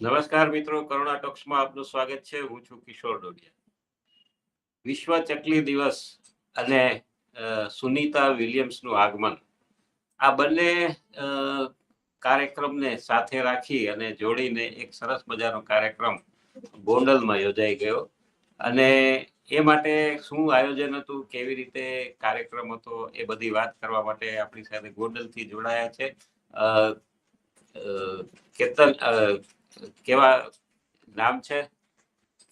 નમસ્કાર મિત્રો, કરુણા ટોક્સમાં આપનું સ્વાગત છે. હું છું કિશોર ડોડિયા. વિશ્વ ચકલી દિવસ અને સુનીતા વિલિયમ્સનું આગમન. આ બંને કાર્યક્રમને સાથે રાખી અને જોડીને એક સરસ મજાનો કાર્યક્રમ ગોંડલમાં યોજાઈ ગયો. અને એ માટે શું આયોજન હતું, કેવી રીતે કાર્યક્રમ હતો, એ બધી વાત કરવા માટે આપણી સાથે ગોંડલથી જોડાયા છે. કેતન કેવા નામ છે?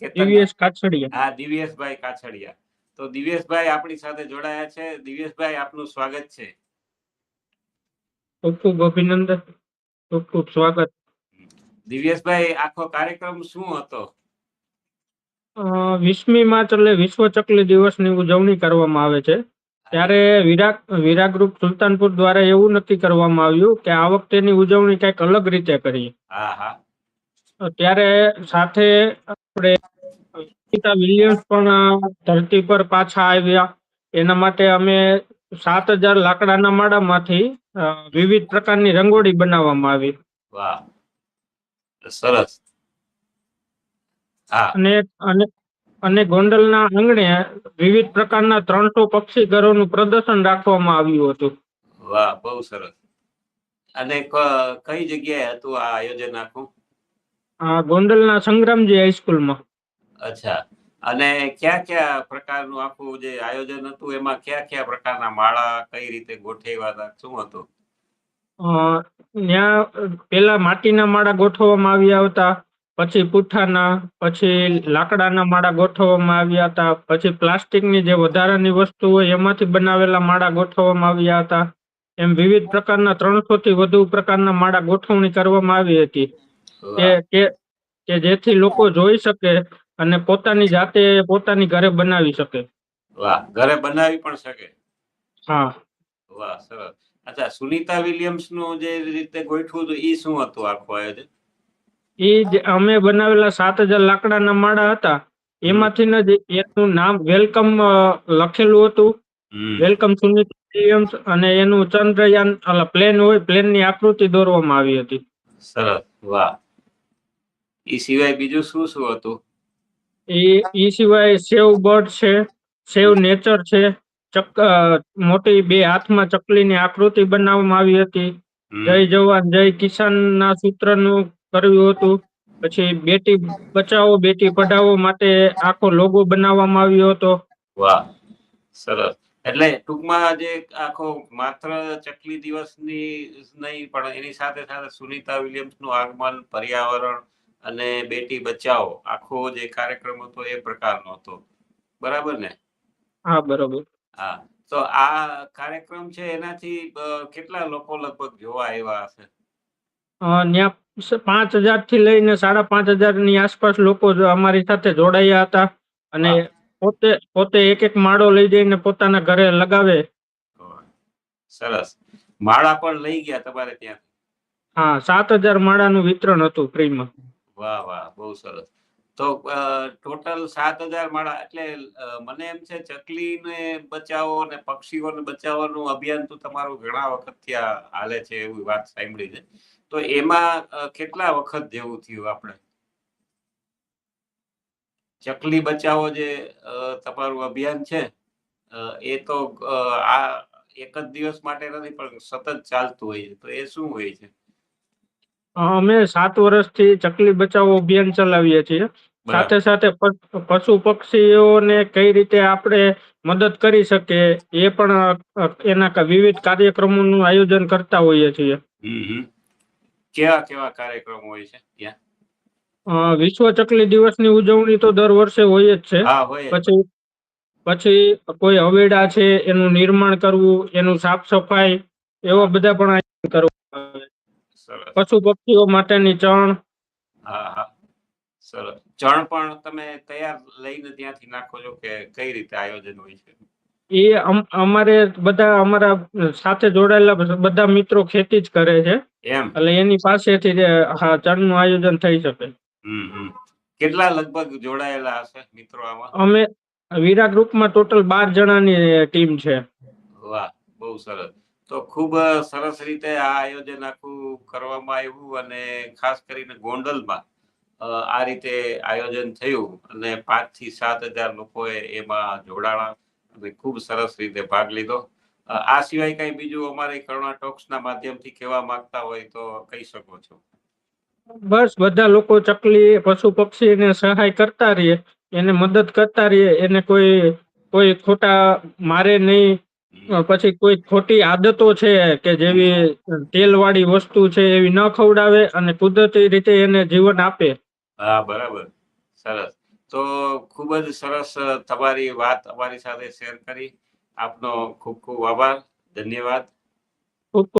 દિવ્યેશ કાછડિયા. હા દિવ્યેશભાઈ કાછડિયા. તો દિવ્યેશભાઈ આપણી સાથે જોડાયા છે. દિવ્યેશભાઈ આપનું સ્વાગત છે. ખૂબ ખૂબ અભિનંદન. ખૂબ ખૂબ સ્વાગત. દિવ્યેશભાઈ આખો કાર્યક્રમ શું હતો? વીસમી માર્ચ એટલે વિશ્વ ચકલી દિવસની ઉજવણી કરવામાં આવે છે. ત્યારે વિરા વિરા ગ્રુપ સુલતાનપુર દ્વારા એવું નક્કી કરવામાં આવ્યું કે આ વખતેની ઉજવણી કંઈક અલગ રીતે કરીએ. હા હા. તો ત્યારે સાથે આપણે વિલિયમ્સ પણ ધરતી પર પાછા આવ્યા. એના માટે અમે સાત હજાર લાકડાના માળામાંથી વિવિધ પ્રકારની રંગોળી બનાવવામાં આવી. વાહ. સરસ. અને અને અને ગોંડલના આંગણે વિવિધ પ્રકારના ત્રણસો પક્ષી ઘરોનું પ્રદર્શન રાખવામાં આવ્યું હતું. વાહ બહુ સરસ. અને કઈ જગ્યાએ હતું આ આયોજન આખું? ગોંડલના સંગ્રામજી હાઈસ્કૂલમાં અચ્છા. અને કયા કયા પ્રકારનું આખું જે આયોજન હતું એમાં કયા કયા પ્રકારના માળા કઈ રીતે ગોઠવ્યા હતા શું હતું? ત્યાં પેલા માટીના માળા ગોઠવવામાં આવ્યા હતા પછી પુઠ્ઠાના પછી લાકડાના માળા ગોઠવવામાં આવ્યા હતા પછી પ્લાસ્ટિકની જે વધારાની વસ્તુ હોય એમાંથી બનાવેલા માળા ગોઠવવામાં આવ્યા હતા. એમ વિવિધ પ્રકારના ત્રણસો થી વધુ પ્રકારના માળા ગોઠવણી કરવામાં આવી હતી. કે જેથી લોકો જોઈ શકે અને પોતાની જાતે પોતાની ઘરે બનાવી શકે. વાહ ઘરે બનાવી પણ શકે. હા. વાહ સરસ. અચ્છા સુનિતા વિલિયમ્સનું જે રીતે ગોઠવું હતું એ શું હતું આખું આયોજન? એ જે અમે બનાવેલા સાત હજાર લાકડાના માળા હતા. એમાંથી જ એનું નામ વેલકમ લખેલું હતું. વેલકમ સુનિતા વિલિયમ્સ અને એનું ચંદ્રયાન પ્લેન હોય પ્લેનની આકૃતિ દોરવામાં આવી હતી. સરસ. વાહ. ઈ સિવાય બીજું શું શું હતું? એ એ સિવાય સેવ બર્ડ છે સેવ નેચર છે ચક મોટી બે હાથમાં ચકલીની આકૃતિ બનાવવામાં આવી હતી. જય જવાન જય કિસાન ના સૂત્રનું કર્યું હતું. પછી બેટી બચાવો બેટી પઢાવો માટે આખો લોગો બનાવવામાં આવ્યો હતો. વાહ સરસ. એટલે ટૂંકમાં જે આખો માત્ર ચકલી દિવસની નહીં પણ એની સાથે સાથે સુનીતા વિલિયમ્સનું આગમન પર્યાવરણ અને બેટી બચાવો. આખો જે કાર્યક્રમ હતો એ પ્રકારનો હતો. બરાબર ને? હા બરોબર. હા. તો આ કાર્યક્રમ છે એનાથી કેટલા લોકો લગભગ જોવા આવ્યા હશે? પાંચ હજારથી લઈને સાડા પાંચ હજારની આસપાસ લોકો અમારી સાથે જોડાયા હતા. અને પોતે પોતે એક એક માળો લઈ જઈને પોતાના ઘરે લગાવે. સરસ. માળા પણ લઈ ગયા તમારે ત્યાં હા સાત હજાર માળાનું વિતરણ હતું ફ્રીમાં. વાહ વાહ, બહુ સરસ. તો ટોટલ સાત હજાર માળા, એટલે મને એમ છે ચકલીને બચાવો અને પક્ષીઓને બચાવવાનું અભિયાન તો તમારું ઘણા વખતથી હાલે છે એવી વાત સાંભળી છે. તો એમાં કેટલા વખત જેવું થયું આપણે? ચકલી બચાવો જે તમારું અભિયાન છે એ તો આ એક જ દિવસ માટે નથી, પણ સતત ચાલતું હોય છે. તો એ શું હોય છે? અમે સાત વર્ષથી ચકલી બચાવો અભિયાન ચલાવીએ છીએ. સાથે સાથે પશુ પક્ષીઓને કઈ રીતે આપણે મદદ કરી શકીએ એ પણ એના વિવિધ કાર્યક્રમોનું આયોજન કરતા હોઈએ છીએ. કેવા કેવા કાર્યક્રમો હોય છે? ત્યાં વિશ્વ ચકલી દિવસની ઉજવણી તો દર વર્ષે હોય જ છે. પછી પછી કોઈ હવેડા છે એનું નિર્માણ કરવું એનું સાફ સફાઈ એવા બધા પણ આયોજન કરવું પશુ પક્ષીઓ માટેની ચણ. હા હા. સરસ. ચણ પણ તમે તૈયાર લઈને ત્યાંથી નાખો છો કે કઈ રીતે આયોજન હોય છે? એ અમારે બધા અમારા સાથે જોડાયેલા બધા મિત્રો ખેતી જ કરે છે. એમ? એટલે એની પાસેથી હા ચણનું આયોજન થઈ શકે. કેટલા લગભગ જોડાયેલા હશે મિત્રો આમાં? અમે વીરા ગ્રુપમાં ટોટલ બાર જણાની ટીમ છે. વાહ બહુ સરસ. તો ખૂબ સરસ રીતે આ આયોજન આખું કરવામાં આવ્યું અને ખાસ કરીને ગોંડલમાં આ રીતે આયોજન થયું અને પાંચથી સાત હજાર લોકોએ એમાં જોડાણા અને ખૂબ સરસ રીતે ભાગ લીધો. આ સિવાય કઈ બીજું અમારે કરુણા ટોક્સના માધ્યમથી કહેવા માંગતા હોય તો કહી શકો છો. બસ, બધા લોકો ચકલી, પશુ પક્ષીને સહાય કરતા રહીએ, એને મદદ કરતા રહીએ, એને કોઈ કોઈ ખોટા મારે નહીં પછી કોઈ ખોટી આદતો છે કે જેવી તેલવાળી વસ્તુ છે એવી ન ખવડાવે અને કુદરતી રીતે એને જીવન આપે? હા બરાબર. સરસ. તો ખૂબ જ સરસ તમારી વાત અમારી સાથે શેર કરી. આપનો ખૂબ ખૂબ આભાર. ધન્યવાદ. ખૂબ